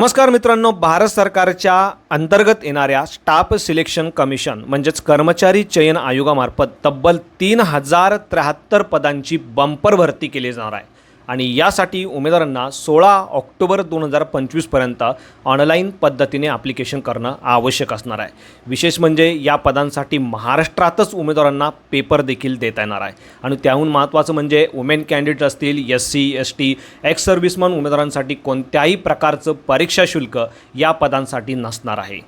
नमस्कार मित्रांनो भारत सरकारच्या अंतर्गत येणाऱ्या स्टाफ सिलेक्शन कमिशन म्हणजेच कर्मचारी चयन आयोगामार्फत तब्बल तीन हजार त्र्याहत्तर पदांची बंपर भरती केली जाणार आहे. आणि यासाठी उमेदवारांना सोळा ऑक्टोबर दोन हजार पंचवीसपर्यंत ऑनलाईन पद्धतीने ॲप्लिकेशन करणं आवश्यक असणार आहे. विशेष म्हणजे या पदांसाठी महाराष्ट्रातच उमेदवारांना पेपर देखील देता येणार आहे. आणि त्याहून महत्त्वाचं म्हणजे वुमेन कॅन्डिडेट असतील S C S T ex serviceman उमेदवारांसाठी कोणत्याही प्रकारचं परीक्षा शुल्क या पदांसाठी नसणार आहे.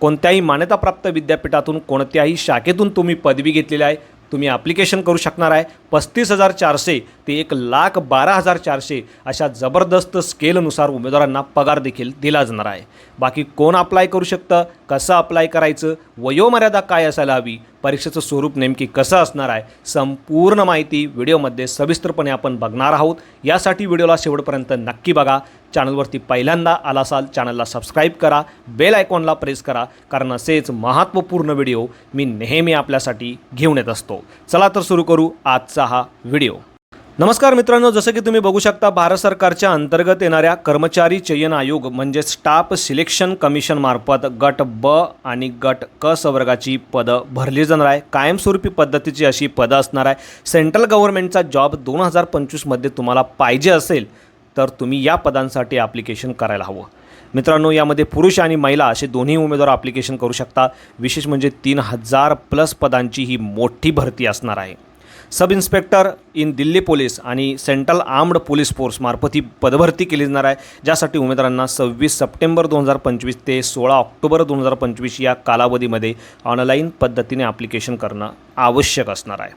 कोणत्याही मान्यताप्राप्त विद्यापीठातून कोणत्याही शाखेतून तुम्ही पदवी घेतलेली आहे तुम्ही ॲप्लिकेशन करू शकणार आहे. पस्तीस हजार चारशे ते एक लाख बारा हजार चारशे अशा जबरदस्त स्केलनुसार उमेदवारांना पगार देखील दिला जाणार आहे. बाकी कोण अप्लाय करू शकतं? कसं अप्लाय करायचं? वयोमर्यादा काय असायला हवी? परीक्षेचं स्वरूप नेमकी कसं असणार आहे संपूर्ण माहिती व्हिडिओमध्ये सविस्तरपणे आपण बघणार आहोत. यासाठी व्हिडिओला शेवटपर्यंत नक्की बघा. चॅनलवरती पहिल्यांदा आला असाल चॅनलला सबस्क्राईब करा. बेल आयकॉनला प्रेस करा कारण असेच महत्त्वपूर्ण व्हिडिओ मी नेहमी आपल्यासाठी घेऊन येत असतो. चला तर सुरू करू आजचा हा व्हिडिओ. नमस्कार मित्रांनो जसं की तुम्ही बघू शकता भारत सरकारच्या अंतर्गत येणाऱ्या कर्मचारी चयन आयोग म्हणजे स्टाफ सिलेक्शन कमिशन मार्फत गट ब आणि गट क संवर्गाची पदं भरली जाणार आहे. कायमस्वरूपी पद्धतीची अशी पदं असणार आहे. सेंट्रल गव्हर्नमेंटचा जॉब दोन हजार पंचवीसमध्ये तुम्हाला पाहिजे असेल तर तुम्ही या पदांसाठी ॲप्लिकेशन करायला हवं. मित्रांनो यामध्ये पुरुष आणि महिला असे दोन्ही उमेदवार ॲप्लिकेशन करू शकता. विशेष म्हणजे तीन हजार प्लस पदांची ही मोठी भरती असणार आहे. Sub inspector in Delhi police आणि सेंट्रल आर्म्ड पोलीस फोर्समार्फत ही पदभरती केली जाणार आहे. ज्यासाठी उमेदवारांना सव्वीस सप्टेंबर दोन हजार पंचवीस ते सोळा ऑक्टोबर दोन हजार पंचवीस या कालावधीमध्ये ऑनलाईन पद्धतीने ॲप्लिकेशन करणं आवश्यक असणार आहे.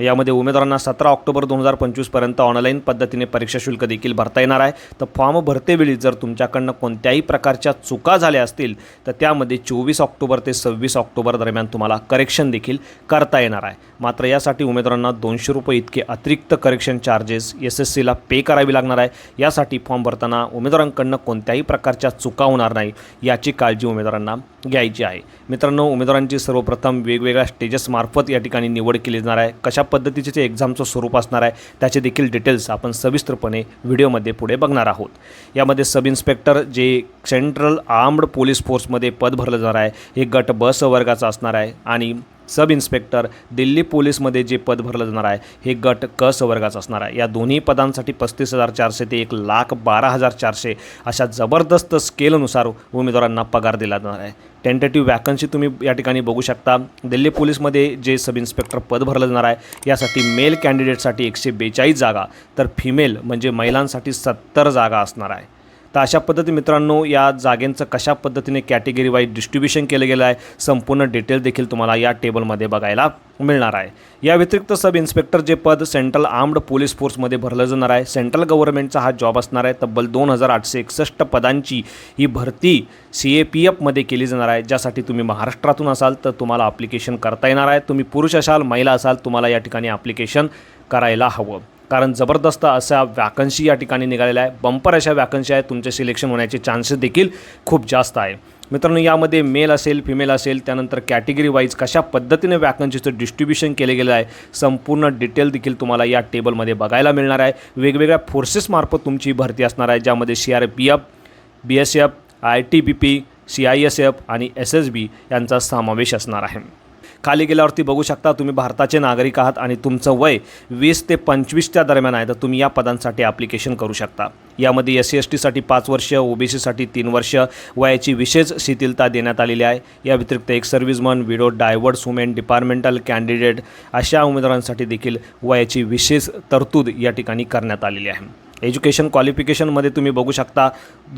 यामध्ये उमेदवारांना सतरा ऑक्टोबर दोन हजार पंचवीसपर्यंत ऑनलाईन पद्धतीने परीक्षा शुल्क देखील भरता येणार आहे. तर फॉर्म भरतेवेळी जर तुमच्याकडनं कोणत्याही प्रकारच्या चुका झाल्या असतील तर त्यामध्ये चोवीस ऑक्टोबर ते सव्वीस ऑक्टोबर दरम्यान तुम्हाला करेक्शन देखील करता येणार आहे. मात्र यासाठी उमेदवारांना दोनशे रुपये इतके अतिरिक्त करेक्शन चार्जेस एस एस सीला पे करावी लागणार आहे. यासाठी फॉर्म भरताना उमेदवारांकडनं कोणत्याही प्रकारच्या चुका होणार नाही याची काळजी उमेदवारांना घ्यायची आहे. मित्रांनो उमेदवारांची सर्वप्रथम वेगवेगळ्या स्टेजेसमार्फत या ठिकाणी निवड केली जाणार आहे. कशा पद्धतीचे ते एक्झामचं स्वरूप असणार आहे त्याचे देखील डिटेल्स आपण सविस्तरपणे व्हिडिओमध्ये पुढे बघणार आहोत. यामध्ये सब इन्स्पेक्टर जे सेंट्रल आर्म्ड पोलीस फोर्समध्ये पद भरलं जाणार आहे हे गट ब वर्गाचं असणार आहे आणि सब इन्स्पेक्टर दिल्ली पोलीसमध्ये जे पद भरलं जाणार आहे हे गट क स असणार आहे. या दोन्ही पदांसाठी पस्तीस हजार चारशे ते एक लाख बारा हजार चारशे अशा जबरदस्त स्केलनुसार उमेदवारांना पगार दिला जाणार आहे. टेंटेटिव्ह वॅकन्सी तुम्ही या ठिकाणी बघू शकता. दिल्ली पोलीसमध्ये जे सब इन्स्पेक्टर पद भरलं जाणार आहे यासाठी मेल कॅन्डिडेटसाठी एकशे बेचाळीस जागा तर फिमेल म्हणजे महिलांसाठी सत्तर जागा असणार आहे. तर अशा पद्धती मित्रांनो या जागेंचं कशा पद्धतीने कॅटेगरी वाईज डिस्ट्रीब्युशन केलं गेलं आहे संपूर्ण डिटेल देखील तुम्हाला या टेबलमध्ये बघायला मिळणार आहे. या व्यतिरिक्त सब इन्स्पेक्टर जे पद सेंट्रल आर्म्ड पोलीस फोर्समध्ये भरलं जाणार आहे. सेंट्रल गव्हर्नमेंटचा हा जॉब असणार आहे. तब्बल दोन हजार आठशे एकसष्ट पदांची ही भरती सी ए पी एफमध्ये केली जाणार आहे ज्यासाठी तुम्ही महाराष्ट्रातून असाल तर तुम्हाला ॲप्लिकेशन करता येणार आहे. तुम्ही पुरुष असाल महिला असाल तुम्हाला या ठिकाणी ॲप्लिकेशन करायला हवं. कारण जबरदस्त अशा वॅकन्सी या ठिकाणी निघालेल्या आहे. बंपर अशा वॅकन्सी आहेत. तुमचे सिलेक्शन होण्याचे चान्सेस देखील खूप जास्त आहे. मित्रांनो यामध्ये मेल असेल फिमेल असेल त्यानंतर कॅटेगरी वाईज कशा पद्धतीने वॅकन्सीचं डिस्ट्रीब्युशन केलं गेलं आहे संपूर्ण डिटेल देखील तुम्हाला या टेबलमध्ये बघायला मिळणार आहे. वेगवेगळ्या फोर्सेसमार्फत तुमची भरती असणार आहे ज्यामध्ये C R P F B S F I T B P C I S F आणि एस एस बी यांचा समावेश असणार आहे. खाली गेल्यावरती बघू शकता तुम्ही भारताचे नागरिक आहात आणि तुमचं वय वीस ते पंचवीसच्या दरम्यान आहे. तर तुम्ही या पदांसाठी ॲप्लिकेशन करू शकता. यामध्ये एस सी एस टीसाठी पाच वर्ष ओ बी सीसाठी तीन वर्ष वयाची विशेष शिथिलता देण्यात आलेली आहे. या व्यतिरिक्त एक serviceman widow divorced women departmental candidate अशा उमेदवारांसाठी देखील वयाची विशेष तरतूद या ठिकाणी करण्यात आलेली आहे. एज्युकेशन क्वालिफिकेशनमध्ये तुम्ही बघू शकता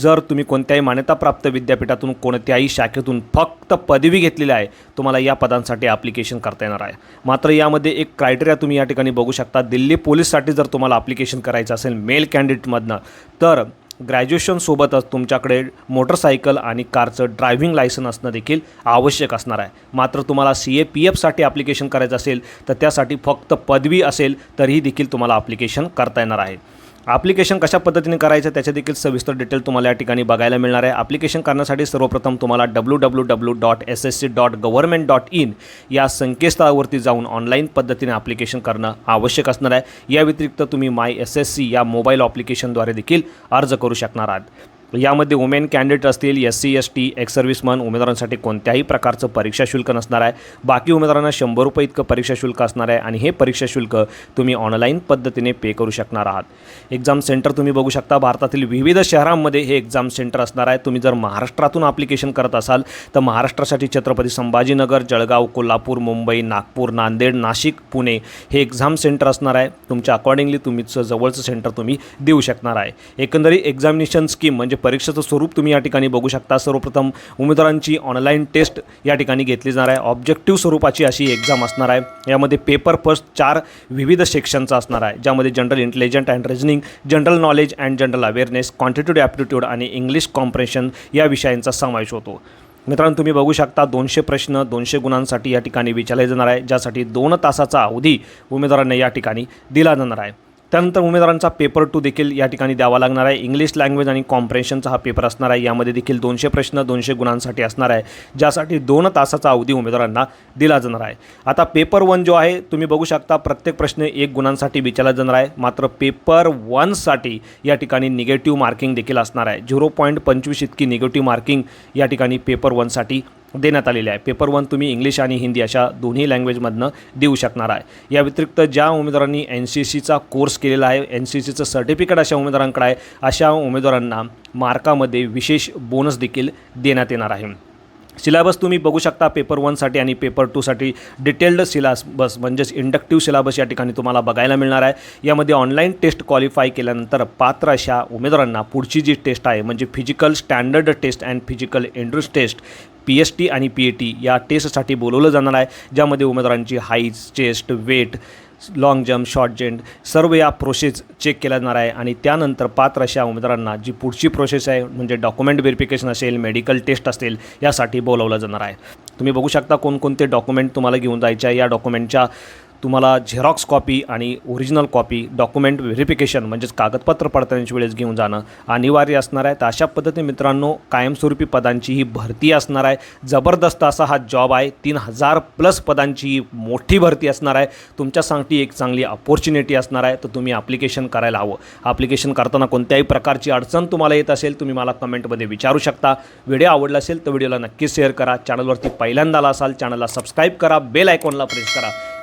जर तुम्ही कोणत्याही मान्यताप्राप्त विद्यापीठातून कोणत्याही शाखेतून फक्त पदवी घेतलेली आहे तुम्हाला या पदांसाठी ॲप्लिकेशन करता येणार आहे. मात्र यामध्ये एक क्रायटेरिया तुम्ही या ठिकाणी बघू शकता दिल्ली पोलीससाठी जर तुम्हाला ॲप्लिकेशन करायचं असेल मेल कॅन्डिडेटमधनं तर ग्रॅज्युएशनसोबतच तुमच्याकडे मोटरसायकल आणि कारचं ड्रायव्हिंग लायसन असणं देखील आवश्यक असणार आहे. मात्र तुम्हाला सी ए पी एफसाठी ॲप्लिकेशन करायचं असेल तर त्यासाठी फक्त पदवी असेल तरीही देखील तुम्हाला ॲप्लिकेशन करता येणार आहे. ॲप्लिकेशन कशा पद्धतीने करायचं त्याचे देखील सविस्तर डिटेल तुम्हाला या ठिकाणी बघायला मिळणार आहे. ॲप्लिकेशन करण्यासाठी सर्वप्रथम तुम्हाला W W W dot S S C dot government dot in या संकेतस्थळावरती जाऊन ऑनलाईन पद्धतीने ॲप्लिकेशन करणं आवश्यक असणार आहे. या व्यतिरिक्त तुम्ही माय एस एस सी या मोबाईल ॲप्लिकेशनद्वारे देखील अर्ज करू शकणार आहात. यामध्ये वुमेन कॅन्डिडेट असतील S C S T ex serviceman उमेदवारांसाठी कोणत्याही प्रकारचं परीक्षा शुल्क नसणार आहे. बाकी उमेदवारांना शंभर रुपये इतकं परीक्षा शुल्क असणार आहे आणि हे परीक्षा शुल्क तुम्ही ऑनलाईन पद्धतीने पे करू शकणार आहात. एक्झाम सेंटर तुम्ही बघू शकता. भारतातील विविध शहरांमध्ये हे एक्झाम सेंटर असणार आहे. तुम्ही जर महाराष्ट्रातून ॲप्लिकेशन करत असाल तर महाराष्ट्रासाठी छत्रपती संभाजीनगर जळगाव कोल्हापूर मुंबई नागपूर नांदेड नाशिक पुणे हे एक्झाम सेंटर असणार आहे. तुमच्या अकॉर्डिंगली तुम्हीचं जवळचं सेंटर तुम्ही देऊ शकणार आहे. एकंदरीत एक्झामिनेशन स्कीम म्हणजे परीक्षेचं स्वरूप तुम्ही या ठिकाणी बघू शकता. सर्वप्रथम उमेदवारांची ऑनलाईन टेस्ट या ठिकाणी घेतली जाणार आहे. ऑब्जेक्टिव्ह स्वरूपाची अशी एक्झाम असणार आहे. यामध्ये पेपर फर्स्ट चार विविध सेक्शनचा असणार आहे. ज्यामध्ये general intelligent and reasoning general knowledge and general awareness quantitative aptitude आणि इंग्लिश कॉम्प्रेशन या विषयांचा समावेश होतो. मित्रांनो तुम्ही बघू शकता दोनशे प्रश्न दोनशे गुणांसाठी या ठिकाणी विचारले जाणार आहे. ज्यासाठी दोन तासाचा अवधी उमेदवारांना या ठिकाणी दिला जाणार आहे. त्यानंतर उमेदवारांचा पेपर टू देखील या ठिकाणी द्यावा लागणार आहे. इंग्लिश लँग्वेज आणि कॉम्प्रेन्शनचा हा पेपर असणार आहे. यामध्ये देखील दोनशे प्रश्न दोनशे गुणांसाठी असणार आहे ज्यासाठी दोन तासाचा अवधी उमेदवारांना दिला जाणार आहे. आता पेपर वन जो आहे तुम्ही बघू शकता प्रत्येक प्रश्न एक गुणांसाठी विचारला जाणार आहे. मात्र पेपर वनसाठी या ठिकाणी निगेटिव्ह मार्किंग देखील असणार आहे. झिरो पॉईंट पंचवीस इतकी निगेटिव्ह मार्किंग या ठिकाणी पेपर वनसाठी देण्यात आलेले आहे. पेपर वन तुम्ही इंग्लिश आणि हिंदी अशा दोन्ही लँग्वेजमधनं देऊ शकणार आहे. या व्यतिरिक्त ज्या उमेदवारांनी एन सी सीचा कोर्स केलेला आहे एन सी सीचं सर्टिफिकेट अशा उमेदवारांकडे आहे अशा उमेदवारांना मार्कामध्ये विशेष बोनस देखील देण्यात येणार आहे. सिलेबस तुम्ही बघू शकता पेपर वनसाठी आणि पेपर टूसाठी डिटेल्ड सिलेबस म्हणजेच इंडक्टिव्ह सिलेबस या ठिकाणी तुम्हाला बघायला मिळणार आहे. यामध्ये ऑनलाईन टेस्ट क्वालिफाय केल्यानंतर पात्र अशा उमेदवारांना पुढची जी टेस्ट आहे म्हणजे physical standard test and physical entrance test P S T आणि पी ए टी या टेस्टसाठी बोलवलं जाणार आहे ज्यामध्ये उमेदवारांची height chest weight long jump short jump सर्व या प्रोसेस चेक केल्या जाणार आहे. आणि त्यानंतर पात्र अशा उमेदवारांना जी पुढची प्रोसेस आहे म्हणजे डॉक्युमेंट व्हेरिफिकेशन असेल मेडिकल टेस्ट असेल यासाठी बोलवलं जाणार आहे. तुम्ही बघू शकता कोणकोणते डॉक्युमेंट तुम्हाला घेऊन जायचे आहे. या डॉक्युमेंटच्या तुम्हाला झेरॉक्स कॉपी आणि ओरिजिनल कॉपी डॉक्युमेंट व्हेरिफिकेशन म्हणजेच कागदपत्र पडताळण्याच्या वेळेस घेऊन जाणं अनिवार्य असणार आहे. तर अशा पद्धतीने मित्रांनो कायमस्वरूपी पदांची ही भरती असणार आहे. जबरदस्त असा हा जॉब आहे. तीन हजार प्लस पदांची ही मोठी भरती असणार आहे. तुमच्यासाठी एक चांगली अपॉर्च्युनिटी असणार आहे. तर तुम्ही ॲप्लिकेशन करायला हवं. ॲप्लिकेशन करताना कोणत्याही प्रकारची अडचण तुम्हाला येत असेल तुम्ही मला कमेंटमध्ये विचारू शकता. व्हिडिओ आवडला असेल तर व्हिडिओला नक्की शेअर करा. चॅनलवरती पहिल्यांदा आला असाल चॅनलला सबस्क्राईब करा. बेल आयकॉनला प्रेस करा.